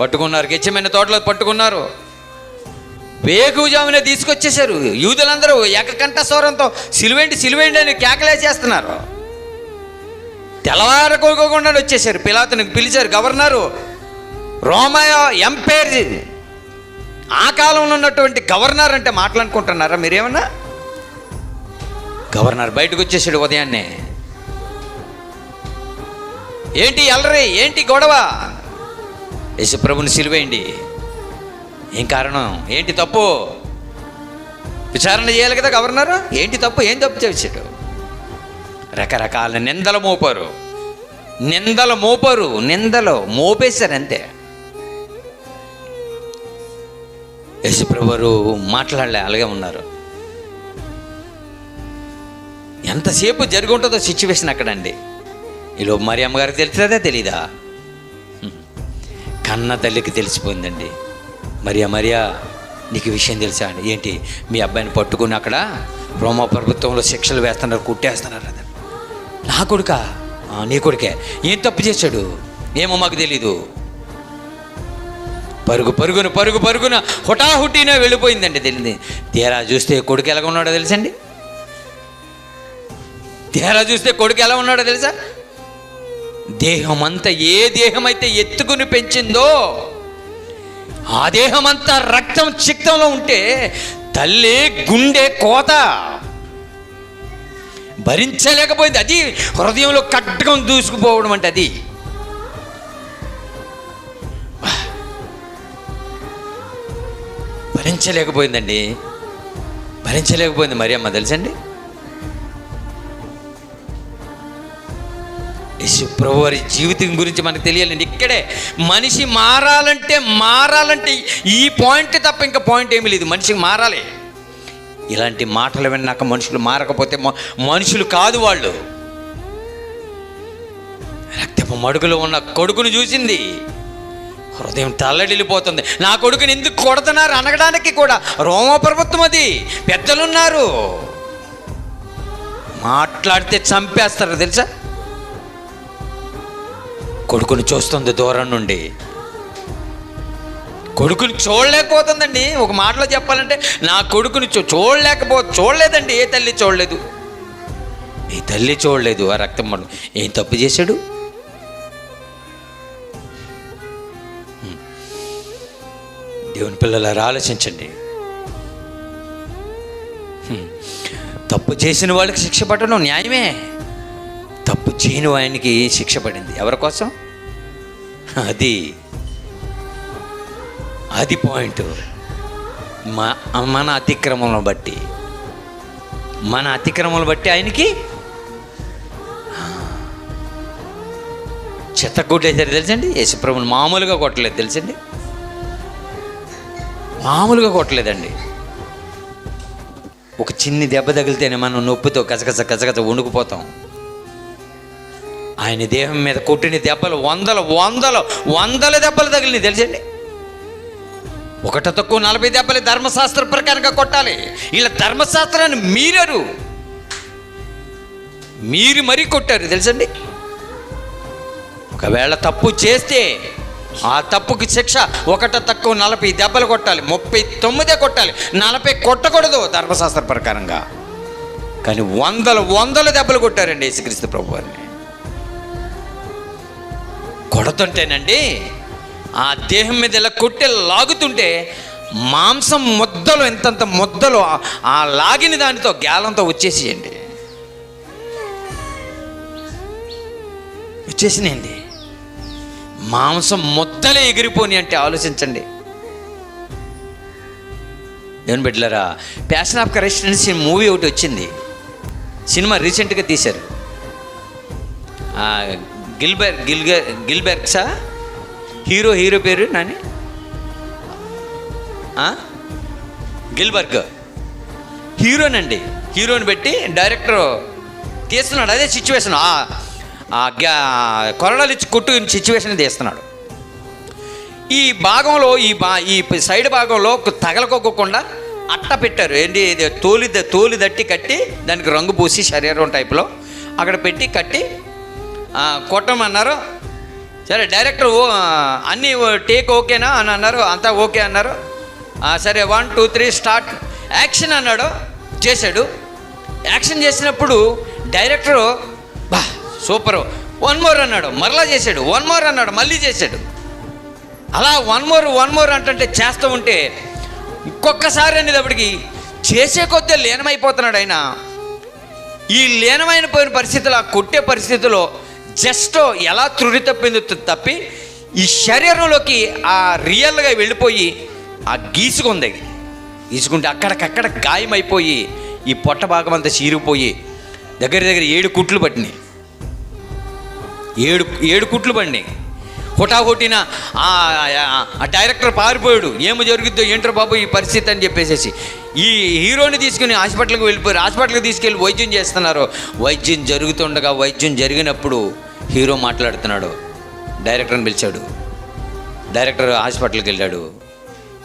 పట్టుకున్నారు గెచ్చమైన తోటలో పట్టుకున్నారు. వేగుజామునే తీసుకొచ్చేశారు. యూదులందరూ ఏకకంఠ స్వరంతో సిలువేండి సిలువేండి అని కేకలే చేస్తున్నారు తెల్లవారకోకుండా వచ్చేసారు పిలాతుని పిలిచారు గవర్నరు రోమయో ఎంపైర్ ఆ కాలంలో ఉన్నటువంటి గవర్నర్ అంటే మాట్లాడుకుంటున్నారా మీరేమన్నా? గవర్నర్ బయటకు వచ్చేసాడు ఉదయాన్నే. ఏంటి ఎల్లరి ఏంటి గొడవ? యశుప్రభుని సిలువేయండి. ఏం కారణం? ఏంటి తప్పు? విచారణ చేయాలి కదా గవర్నర్? ఏంటి తప్పు? ఏం తప్పు చేశాడు? రకరకాల నిందలు మోపారు. నిందలు మోపరు. నిందలు మోపేశారు అంతే. యశుప్రభురు మాట్లాడలే అలాగే ఉన్నారు. ఎంతసేపు జరిగి ఉంటుందో సిచ్యువేషన్ అక్కడండి. ఈలో మరి అమ్మగారికి తెలుస్తుందా తెలీదా? కన్న తల్లికి తెలిసిపోయిందండి. మరియా మరియా నీకు విషయం తెలుసా అండి? ఏంటి? మీ అబ్బాయిని పట్టుకుని అక్కడ రోమా ప్రభుత్వంలో శిక్షలు వేస్తున్నారు కుట్టేస్తున్నారు అది నా కొడుకా? నీ కొడుకే. ఏం తప్పు చేశాడు? ఏమో మాకు తెలీదు. పరుగు పరుగున పరుగు పరుగున హుటాహుటీనే వెళ్ళిపోయిందండి తెలియదు తీరా చూస్తే కొడుకు ఎలా ఉన్నాడో తెలుసండి తీరా చూస్తే కొడుకు ఎలా ఉన్నాడో తెలుసా? దేహమంతా ఏ దేహమైతే ఎత్తుకుని పెంచిందో ఆ దేహమంతా రక్తం చిక్తంలో ఉంటే తల్లి గుండె కోత భరించలేకపోయింది. అది హృదయంలో కట్టకం దూసుకుపోవడం అంటే అది. భరించలేకపోయిందండి. భరించలేకపోయింది మరి అమ్మ తెలుసండి? యేసు ప్రభు వారి జీవితం గురించి మనకు తెలియాలండి. ఇక్కడే మనిషి మారాలంటే మారాలంటే ఈ పాయింట్ తప్ప ఇంకా పాయింట్ ఏమీ లేదు. మనిషికి మారాలి. ఇలాంటి మాటలు విన్నాక మనుషులు మారకపోతే మనుషులు కాదు వాళ్ళు. రక్తపు మడుగులో ఉన్న కొడుకును చూసింది. హృదయం తల్లడిల్లిపోతుంది. నా కొడుకుని ఎందుకు కొడుతున్నారు అనగడానికి కూడా రోమ ప్రభుత్వం అది. పెద్దలున్నారు. మాట్లాడితే చంపేస్తారు తెలుసా? కొడుకుని చూస్తుంది దూరం నుండి. కొడుకుని చూడలేకపోతుందండి. ఒక మాటలో చెప్పాలంటే నా కొడుకుని చూ చూడలేకపో చూడలేదండి. ఏ తల్లి చూడలేదు. ఏ తల్లి చూడలేదు ఆ రక్తం మడు ఏం తప్పు చేశాడు? దేవుని పిల్లలారా ఆలోచించండి. తప్పు చేసిన వాళ్ళకి శిక్ష పట్టడం న్యాయమే. చేయని ఆయనకి శిక్ష పడింది. ఎవరి కోసం? అది అది పాయింట్ మా మన అతిక్రమం బట్టి. మన అతిక్రమం బట్టి ఆయనకి చెత్త కొట్టేసారు తెలుసండి? యేసుప్రభుని మామూలుగా కొట్టలేదు తెలుసండి? మామూలుగా కొట్టలేదండి. ఒక చిన్ని దెబ్బ తగిలితేనే మనం నొప్పితో కసకస కసకస వణుకుపోతాం. ఆయన దేహం మీద కొట్టిన దెబ్బలు వందల వందల వందల దెబ్బలు తగిలినాయి. తెలిసండి? ఒకట తక్కువ నలభై దెబ్బలు ధర్మశాస్త్ర ప్రకారంగా కొట్టాలి. ఇలా ధర్మశాస్త్రాన్ని మీరారు. మీరు మరీ కొట్టారు. తెలుసండి? ఒకవేళ తప్పు చేస్తే ఆ తప్పుకి శిక్ష ఒకట తక్కువ నలభై దెబ్బలు కొట్టాలి. ముప్పై తొమ్మిదే కొట్టాలి. నలభై కొట్టకూడదు ధర్మశాస్త్ర ప్రకారంగా. కానీ వందల వందల దెబ్బలు కొట్టారండి యేసుక్రీస్తు ప్రభువారిని. కొడుతుంటేనండి ఆ దేహం మీద ఇలా కొట్టి లాగుతుంటే మాంసం ముద్దలు ఎంతంత ముద్దలు ఆ- లాగిన దానితో గ్యాలంతో వచ్చేసేయండి. వచ్చేసినాయండి. మాంసం ముద్దలే ఎగిరిపోని అంటే ఆలోచించండి. దేవుని బిడ్డలరా ప్యాషన్ ఆఫ్ కరెస్టెన్స్ మూవీ ఒకటి వచ్చింది. సినిమా రీసెంట్గా తీశారు. గిల్బెర్ గిల్గ గిల్బెర్గ్సా హీరో హీరో పేరు నాని? గిల్బర్గ్. హీరోనండి. హీరోని పెట్టి డైరెక్టర్ తీస్తున్నాడు. అదే సిచ్యువేషన్. ఆ కొరడాలు ఇచ్చి కొట్టు సిచ్యువేషన్ తీస్తున్నాడు. ఈ భాగంలో ఈ బా ఈ సైడ్ భాగంలో తగలకోకుండా అట్ట పెట్టారు. ఏంటి? ఇది తోలి ద- తోలి దట్టి కట్టి దానికి రంగు పూసి శరీరం టైప్లో అక్కడ పెట్టి కట్టి కొట్టమన్నారు. సరే డైరెక్టర్ ఓ అన్నీ టేక్ ఓకేనా అని అన్నారు అంతా ఓకే అన్నారు. సరే one two three start. Action అన్నాడు చేశాడు. యాక్షన్ చేసినప్పుడు డైరెక్టర్ బా సూపర్. వన్ మోర్ అన్నాడు మరలా చేశాడు. వన్ మోర్ అన్నాడు మళ్ళీ చేశాడు. అలా వన్ మోర్ వన్ మోర్ అంటే చేస్తూ ఉంటే ఇంకొకసారి అనేటప్పటికి చేసే కొద్దీ లీనమైపోతున్నాడు ఆయన. ఈ లీనమైన పోయిన పరిస్థితులు ఆ కొట్టే పరిస్థితిలో జస్ట్ ఎలా త్రుడి తప్పింది తప్పి ఈ శరీరంలోకి ఆ రియల్గా వెళ్ళిపోయి ఆ గీసుకుంది. గీసుకుంటే అక్కడికక్కడ గాయమైపోయి ఈ పొట్ట భాగం అంతా చీరిపోయి దగ్గర దగ్గర ఏడు కుట్లు పట్టినాయి. ఏడు ఏడు కుట్లు పడినాయి. హుటాహుటిన ఆ ఆ- డైరెక్టర్ పారిపోయాడు. ఏమి జరుగుద్దో ఏంటో బాబు ఈ పరిస్థితి అని చెప్పేసేసి. ఈ హీరోని తీసుకుని హాస్పిటల్కి వెళ్ళిపోయారు హాస్పిటల్కి తీసుకెళ్ళి వైద్యం చేస్తున్నారు. వైద్యం జరుగుతుండగా వైద్యం జరిగినప్పుడు హీరో మాట్లాడుతున్నాడు. డైరెక్టర్ని పిలిచాడు. డైరెక్టర్ హాస్పిటల్కి వెళ్ళాడు.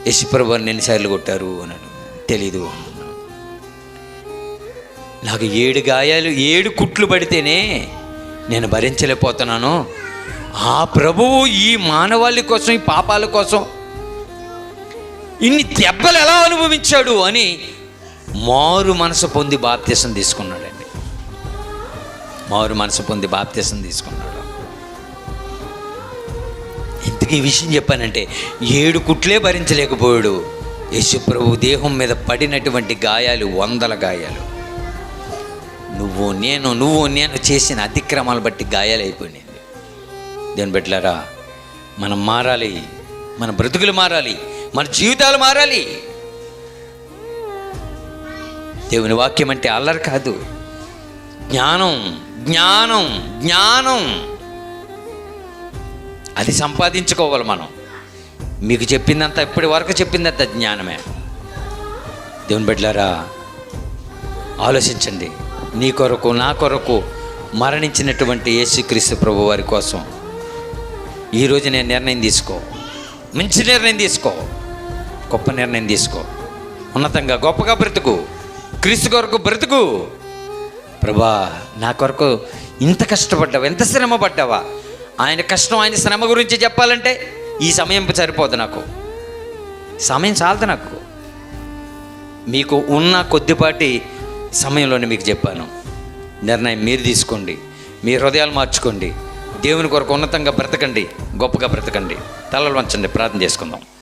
యశ్వ్రభు అని ఎన్నిసార్లు కొట్టారు అన్నాడు. తెలీదు నాకు ఏడు గాయాలు ఏడు కుట్లు పడితేనే నేను భరించలేకపోతున్నాను. ఆ ప్రభువు ఈ మానవాళి కోసం ఈ పాపాల కోసం ఇన్ని దెబ్బలు ఎలా అనుభవించాడు అని మారు మనసు పొంది బాప్తీసం తీసుకున్నాడు మారు మనసు పొంది బాప్తీసం తీసుకున్నాడు. ఇంతకీ ఈ విషయం చెప్పానంటే ఏడు కుట్లే భరించలేకపోయాడు. యశుప్రభు దేహం మీద పడినటువంటి గాయాలు వందల గాయాలు. నువ్వు నేను నువ్వు నేను చేసిన అతిక్రమాలు బట్టి గాయాలైపోయినాయి దేని పెట్టలారా మనం మారాలి మన బ్రతుకులు మారాలి మన జీవితాలు మారాలి. దేవుని వాక్యం అంటే అల్లరి కాదు. జ్ఞానం జ్ఞానం జ్ఞానం. అది సంపాదించుకోవాలి మనం. మీకు చెప్పిందంతా ఇప్పటి వరకు చెప్పిందంత జ్ఞానమే. దేవుని బిడ్డలారా ఆలోచించండి. నీ కొరకు నా కొరకు మరణించినటువంటి యేసుక్రీస్తు ప్రభు వారి కోసం ఈరోజు నేను నిర్ణయం తీసుకో. మంచి నిర్ణయం తీసుకో. గొప్ప నిర్ణయం తీసుకో. ఉన్నతంగా గొప్పగా బ్రతుకు. క్రీస్తు కొరకు బ్రతుకు. ప్రభా నా కొరకు ఇంత కష్టపడ్డావా ఎంత శ్రమ పడ్డావా ఆయన కష్టం ఆయన శ్రమ గురించి చెప్పాలంటే ఈ సమయం సరిపోదు నాకు. సమయం చాలదు నాకు. మీకు ఉన్న కొద్దిపాటి సమయంలోనే మీకు చెప్పాను. నిర్ణయం మీరు తీసుకోండి మీ హృదయాలు మార్చుకోండి దేవుని కొరకు ఉన్నతంగా బ్రతకండి గొప్పగా బ్రతకండి. తలలు వంచండి ప్రార్థన చేసుకుందాం.